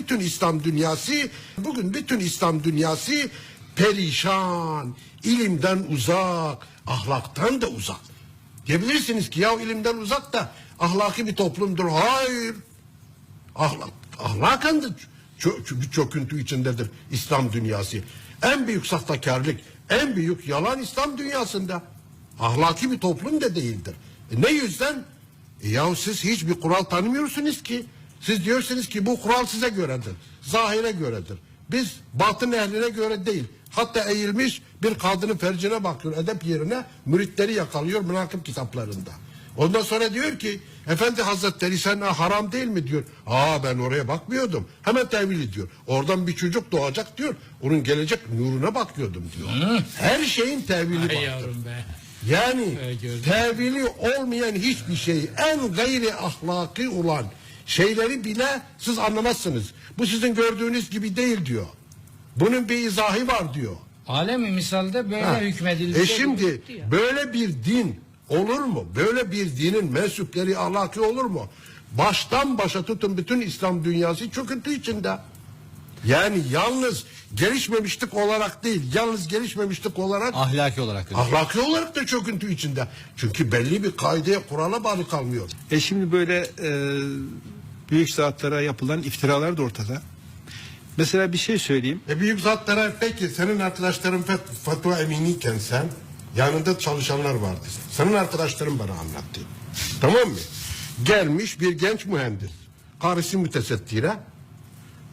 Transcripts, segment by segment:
Bütün İslam dünyası, bugün bütün İslam dünyası perişan, ilimden uzak, ahlaktan da uzak. Diyebilirsiniz ki ya ilimden uzak da ahlaki bir toplumdur. Hayır. Ahlak, ahlaken de çö- bir çöküntü içindedir İslam dünyası. En büyük sahtekarlık, en büyük yalan İslam dünyasında. Ahlaki bir toplum da değildir. E ne yüzden? E yahu siz hiçbir kural tanımıyorsunuz ki. Siz diyorsunuz ki bu kural size göredir. Zahire göredir. Biz batın ehline göre değil. Hatta eğilmiş bir kadının fercine bakıyor edep yerine müritleri yakalıyor münakip kitaplarında. Ondan sonra diyor ki efendi hazretleri sen haram değil mi diyor. Aa ben oraya bakmıyordum. Hemen tevil ediyor. Oradan bir çocuk doğacak diyor. Onun gelecek nuruna bakıyordum diyor. Her şeyin tevili vardır. yavrum be. Yani tevili olmayan hiçbir şey en gayri ahlaki olan şeyleri bile siz anlamazsınız. Bu sizin gördüğünüz gibi değil diyor. Bunun bir izahı var diyor. Alemi misalde böyle Ha. hükmedildi. E şimdi böyle bir din olur mu? Böyle bir dinin mensupleri ahlaki olur mu? Baştan başa tutun bütün İslam dünyası çöküntü içinde. Yani yalnız gelişmemişlik olarak değil, yalnız gelişmemişlik olarak Ahlaki olarak. öyle. ahlaki olarak da çöküntü içinde. Çünkü belli bir kaideye, kurala bağlı kalmıyor. E şimdi böyle e, büyük zatlara yapılan iftiralar da ortada. Mesela bir şey söyleyeyim. E büyük zatlara peki senin arkadaşların fatva eminiyken sen yanında çalışanlar vardı. Senin arkadaşların bana anlattı. Tamam mı? Gelmiş bir genç mühendis. Karısı mütesettire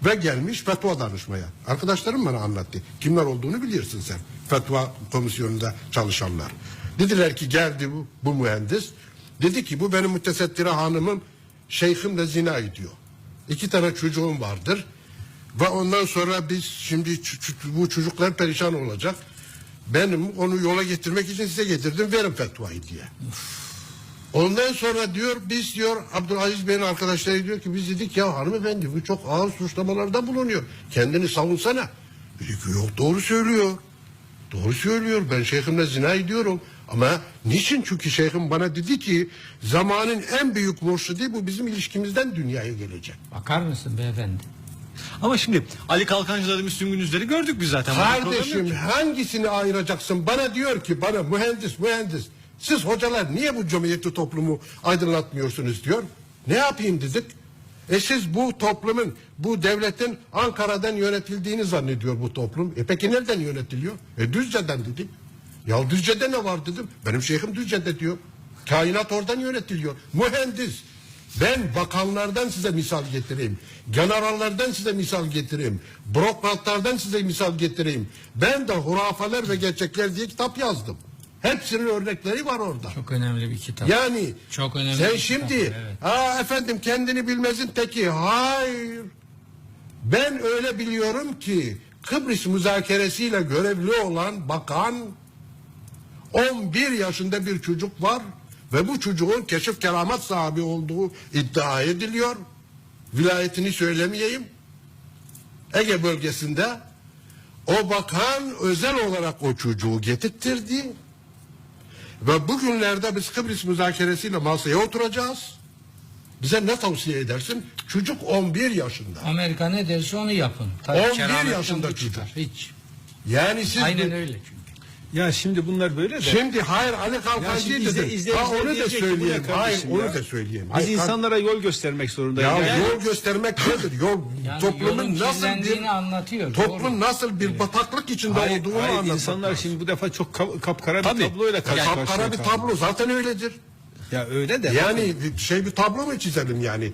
ve gelmiş fetva danışmaya. Arkadaşlarım bana anlattı. Kimler olduğunu biliyorsun sen. Fetva komisyonunda çalışanlar. Dediler ki geldi bu, bu mühendis. Dedi ki bu benim mütesettire hanımım şeyhimle zina ediyor. İki tane çocuğum vardır. Ve ondan sonra biz şimdi bu çocuklar perişan olacak. Benim onu yola getirmek için size getirdim verin fetvayı diye. Ondan sonra diyor biz diyor Abdülaziz Bey'in arkadaşları diyor ki biz dedik ya hanımefendi bu çok ağır suçlamalarda bulunuyor. Kendini savunsana. Dedi ki yok doğru söylüyor. Doğru söylüyor ben şeyhimle zina ediyorum. Ama niçin? Çünkü şeyhim bana dedi ki zamanın en büyük murşidi bu bizim ilişkimizden dünyaya gelecek. Bakar mısın beyefendi? Ama şimdi Ali Kalkancıları, Müslüm Günüzleri gördük biz zaten. Kardeşim hangisini ayıracaksın? Bana diyor ki bana mühendis mühendis. Siz hocalar niye bu cumhuriyeti toplumu aydınlatmıyorsunuz diyor. Ne yapayım dedik. E siz bu toplumun, bu devletin Ankara'dan yönetildiğini zannediyor bu toplum. E peki nereden yönetiliyor? E Düzce'den dedik. Ya Düzce'de ne var dedim. Benim şeyhim Düzce'de diyor. Kainat oradan yönetiliyor. Mühendis. Ben bakanlardan size misal getireyim. Generallerden size misal getireyim. Bürokratlardan size misal getireyim. Ben de hurafeler ve gerçekler diye kitap yazdım. Hepsinin örnekleri var orada. Çok önemli bir kitap. Yani Çok önemli sen bir şimdi kitap, evet. aa efendim kendini bilmezin teki. Hayır. Ben öyle biliyorum ki Kıbrıs müzakeresiyle görevli olan bakan 11 yaşında bir çocuk var ve bu çocuğun keşif keramet sahibi olduğu iddia ediliyor. Vilayetini söylemeyeyim. Ege bölgesinde o bakan özel olarak o çocuğu getirttirdi. Ve bugünlerde biz Kıbrıs müzakeresiyle masaya oturacağız. Bize ne tavsiye edersin? Çocuk 11 yaşında. Amerika ne derse onu yapın. Tabii 11 kerametten yaşında çocuk. Hiç. Yani siz Aynen öyle. Ya şimdi bunlar böyle de. Şimdi hayır Ali Ya Kalkancı dedim. izle- izleyiciler Ha, onu da söyleyeyim. Hayır kardeşim onu ya? da söyleyeyim. Biz Hayır, insanlara yol göstermek zorundayız. ya Yani- yol göstermek nedir? Yol Yani toplumun nasıl bir anlatıyor. toplum doğru. nasıl bir bataklık içinde Hayır, olduğunu hayır, anlatmak insanlar lazım. şimdi bu defa çok kap- kapkara bir Tabii. tabloyla karşı karşıya Kapkara bir tablo zaten öyledir. Ya öyle de. Yani bir şey bir tablo mu çizelim yani?